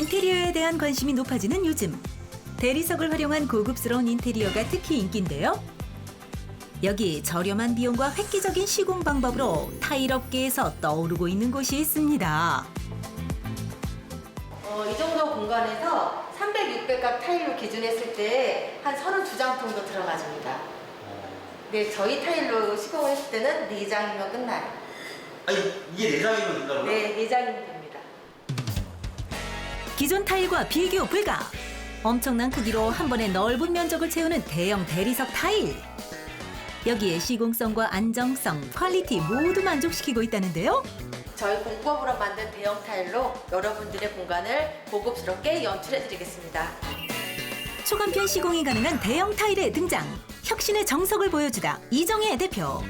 인테리어에 대한 관심이 높아지는 요즘 대리석을 활용한 고급스러운 인테리어가 특히 인기인데요. 여기 저렴한 비용과 획기적인 시공 방법으로 타일 업계에서 떠오르고 있는 곳이 있습니다. 어, 이 정도 공간에서 300, 600각 타일로 기준했을 때 한 32장 정도 들어가집니다. 네, 저희 타일로 시공을 했을 때는 4장이면 끝나요. 아니 이게 내장이면 된다고요? 네, 4장이면 됩니다. 기존 타일과 비교 불가. 엄청난 크기로 한 번에 넓은 면적을 채우는 대형 대리석 타일. 여기에 시공성과 안정성, 퀄리티 모두 만족시키고 있다는데요. 저희 공법으로 만든 대형 타일로 여러분들의 공간을 고급스럽게 연출해드리겠습니다. 초간편 시공이 가능한 대형 타일의 등장. 혁신의 정석을 보여주다 이정혜 대표.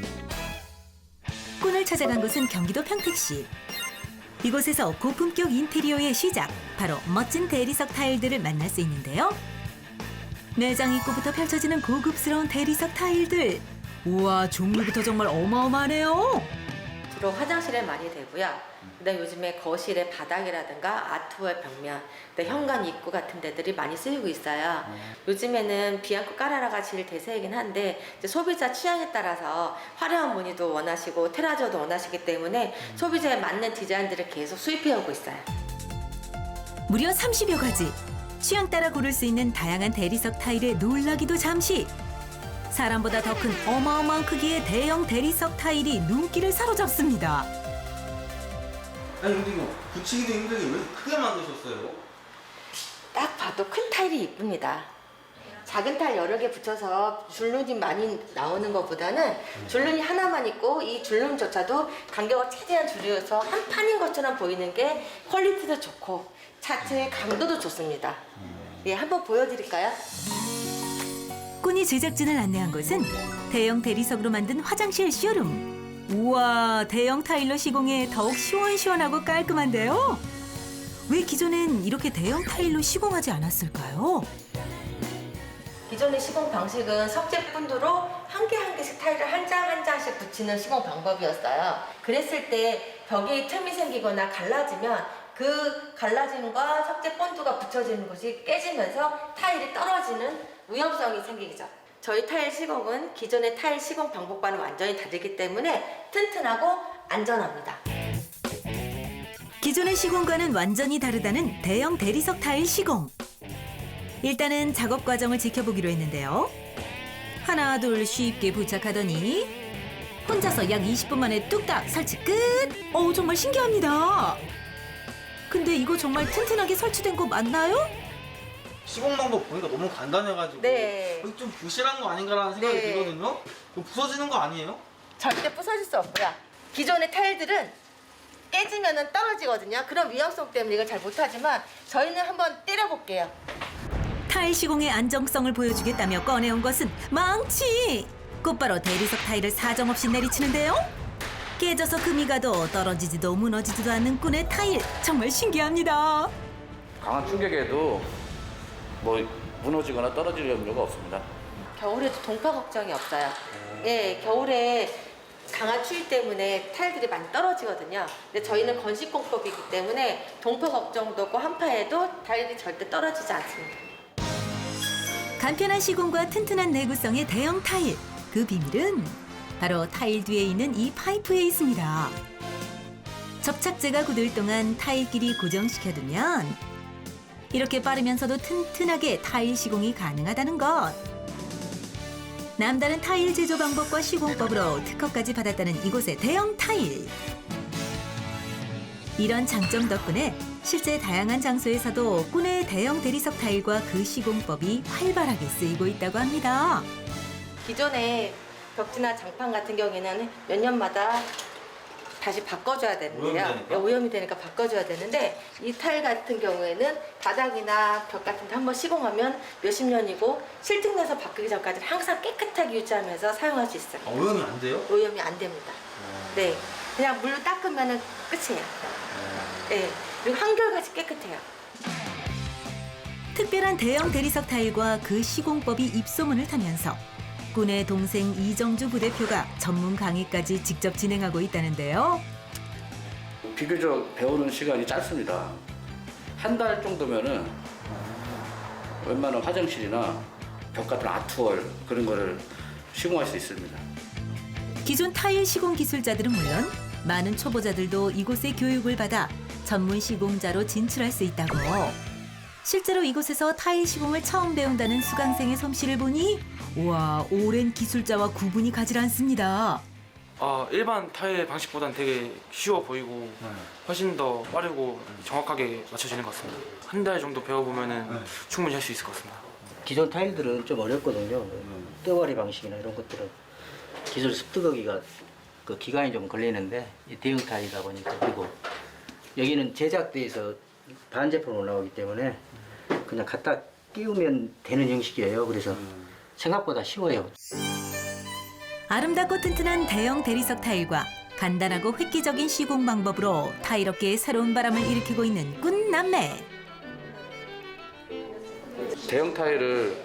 꾼을 찾아간 곳은 경기도 평택시. 이곳에서 고품격 인테리어의 시작, 바로 멋진 대리석 타일들을 만날 수 있는데요. 매장 입구부터 펼쳐지는 고급스러운 대리석 타일들. 우와, 종류부터 정말 어마어마하네요. 주로 화장실에 많이 되고요. 그다음 요즘에 거실의 바닥이라든가 아트월 벽면, 그다음 현관 입구 같은 데들이 많이 쓰이고 있어요. 요즘에는 비앙코 까라라가 제일 대세이긴 한데 이제 소비자 취향에 따라서 화려한 무늬도 원하시고 테라조도 원하시기 때문에 소비자에 맞는 디자인들을 계속 수입해 오고 있어요. 무려 30여 가지. 취향 따라 고를 수 있는 다양한 대리석 타일에 놀라기도 잠시. 사람보다 더 큰 어마어마한 크기의 대형 대리석 타일이 눈길을 사로잡습니다. 아니 근데 이거 붙이기도 힘들게 왜 크게 만드셨어요? 딱 봐도 큰 타일이 이쁩니다. 작은 타일 여러 개 붙여서 줄눈이 많이 나오는 것보다는 줄눈이 하나만 있고 이 줄눈조차도 간격을 최대한 줄여서 한 판인 것처럼 보이는 게 퀄리티도 좋고 차트의 강도도 좋습니다. 예, 한번 보여드릴까요? 꾼이 제작진을 안내한 곳은 대형 대리석으로 만든 화장실 쇼룸. 우와, 대형 타일로 시공해 더욱 시원시원하고 깔끔한데요. 왜 기존엔 이렇게 대형 타일로 시공하지 않았을까요? 기존의 시공 방식은 석재 분두로 한 개 한 개씩 타일을 한 장 한 장씩 붙이는 시공 방법이었어요. 그랬을 때 벽에 틈이 생기거나 갈라지면 그 갈라짐과 석재 본드가 붙여지는 곳이 깨지면서 타일이 떨어지는 위험성이 생기죠. 저희 타일 시공은 기존의 타일 시공 방법과는 완전히 다르기 때문에 튼튼하고 안전합니다. 기존의 시공과는 완전히 다르다는 대형 대리석 타일 시공. 일단은 작업 과정을 지켜보기로 했는데요. 하나 둘 쉽게 부착하더니 혼자서 약 20분 만에 뚝딱 설치 끝. 어우 정말 신기합니다. 근데 이거 정말 튼튼하게 설치된 거 맞나요? 시공 방법 보니까 너무 간단해가지고 네. 이거 좀 부실한 거 아닌가라는 생각이 네. 들거든요. 이거 부서지는 거 아니에요? 절대 부서질 수 없고요. 기존의 타일들은 깨지면 떨어지거든요. 그런 위험성 때문에 이걸 잘 못하지만 저희는 한번 때려볼게요. 타일 시공의 안정성을 보여주겠다며 꺼내온 것은 망치. 곧바로 대리석 타일을 사정없이 내리치는데요. 깨져서 금이 가도 떨어지지도 무너지지도 않는 꾼의 타일 정말 신기합니다. 강한 충격에도 뭐 무너지거나 떨어질 염려가 없습니다. 겨울에도 동파 걱정이 없어요. 예, 겨울에 강한 추위 때문에 타일들이 많이 떨어지거든요. 근데 저희는 건식공법이기 때문에 동파 걱정도 없고 한파에도 타일이 절대 떨어지지 않습니다. 간편한 시공과 튼튼한 내구성의 대형 타일. 그 비밀은 바로 타일 뒤에 있는 이 파이프에 있습니다. 접착제가 굳을 동안 타일끼리 고정시켜두면 이렇게 빠르면서도 튼튼하게 타일 시공이 가능하다는 것. 남다른 타일 제조 방법과 시공법으로 특허까지 받았다는 이곳의 대형 타일. 이런 장점 덕분에 실제 다양한 장소에서도 꾼의 대형 대리석 타일과 그 시공법이 활발하게 쓰이고 있다고 합니다. 기존의 벽지나 장판 같은 경우에는 몇 년마다 다시 바꿔줘야 되는데요. 오염이 되니까? 네, 오염이 되니까 바꿔줘야 되는데 이 타일 같은 경우에는 바닥이나 벽 같은 데 한번 시공하면 몇십 년이고 실증내서 바꾸기 전까지 항상 깨끗하게 유지하면서 사용할 수 있어요. 아, 오염이 안 돼요? 오염이 안 됩니다. 네, 그냥 물로 닦으면 끝이에요. 네, 그리고 한결같이 깨끗해요. 특별한 대형 대리석 타일과 그 시공법이 입소문을 타면서 꾼의 동생 이정주 부대표가 전문 강의까지 직접 진행하고 있다는데요. 비교적 배우는 시간이 짧습니다. 한 달 정도면은 웬만한 화장실이나 벽 같은 아트월 그런 거를 시공할 수 있습니다. 기존 타일 시공 기술자들은 물론 많은 초보자들도 이곳의 교육을 받아 전문 시공자로 진출할 수 있다고. 실제로 이곳에서 타일 시공을 처음 배운다는 수강생의 솜씨를 보니 와 오랜 기술자와 구분이 가질 않습니다. 아 일반 타일 방식보다는 되게 쉬워 보이고 훨씬 더 빠르고 정확하게 맞춰지는 것 같습니다. 한 달 정도 배워보면은 충분히 할 수 있을 것 같습니다. 기존 타일들은 좀 어렵거든요. 뜨거리 방식이나 이런 것들은 기술 습득하기가 그 기간이 좀 걸리는데 이 대형 타일이다 보니까 그리고 여기는 제작대에서 반제품 올라오기 때문에 그냥 갖다 끼우면 되는 형식이에요. 그래서 생각보다 쉬워요. 아름답고 튼튼한 대형 대리석 타일과 간단하고 획기적인 시공 방법으로 타일 업계에 새로운 바람을 일으키고 있는 꾼 남매. 대형 타일을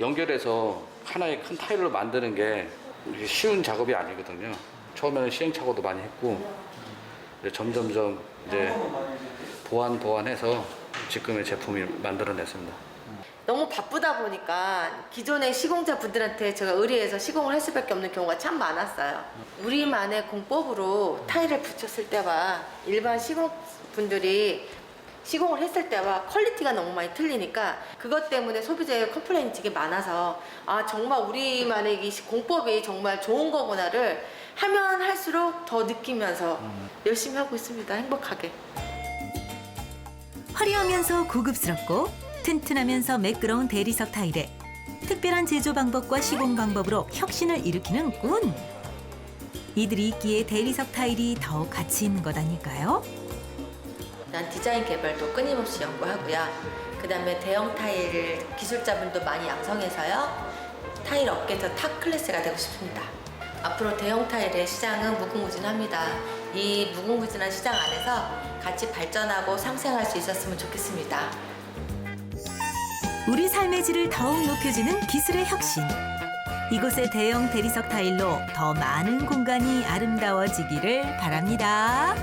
연결해서 하나의 큰 타일로 만드는 게 이게 쉬운 작업이 아니거든요. 처음에는 시행착오도 많이 했고 이제 점점점 이제 보완 보완해서 지금의 제품이 만들어냈습니다. 너무 바쁘다 보니까 기존의 시공자 분들한테 제가 의뢰해서 시공을 할 수밖에 없는 경우가 참 많았어요. 우리만의 공법으로 타일을 붙였을 때와 일반 시공 분들이 시공을 했을 때와 퀄리티가 너무 많이 틀리니까 그것 때문에 소비자의 컴플레인이 되게 많아서 아 정말 우리만의 이 공법이 정말 좋은 거구나를 하면 할수록 더 느끼면서 열심히 하고 있습니다. 행복하게. 화려하면서 고급스럽고 튼튼하면서 매끄러운 대리석 타일에 특별한 제조 방법과 시공 방법으로 혁신을 일으키는 꾼. 이들이 있기에 대리석 타일이 더욱 가치 있는 것 아닐까요? 난 디자인 개발도 끊임없이 연구하고요. 그 다음에 대형 타일 기술자분도 많이 양성해서요. 타일 업계에서 탑 클래스가 되고 싶습니다. 앞으로 대형 타일의 시장은 무궁무진합니다. 이 무궁무진한 시장 안에서 같이 발전하고 상생할 수 있었으면 좋겠습니다. 우리 삶의 질을 더욱 높여주는 기술의 혁신. 이곳의 대형 대리석 타일로 더 많은 공간이 아름다워지기를 바랍니다.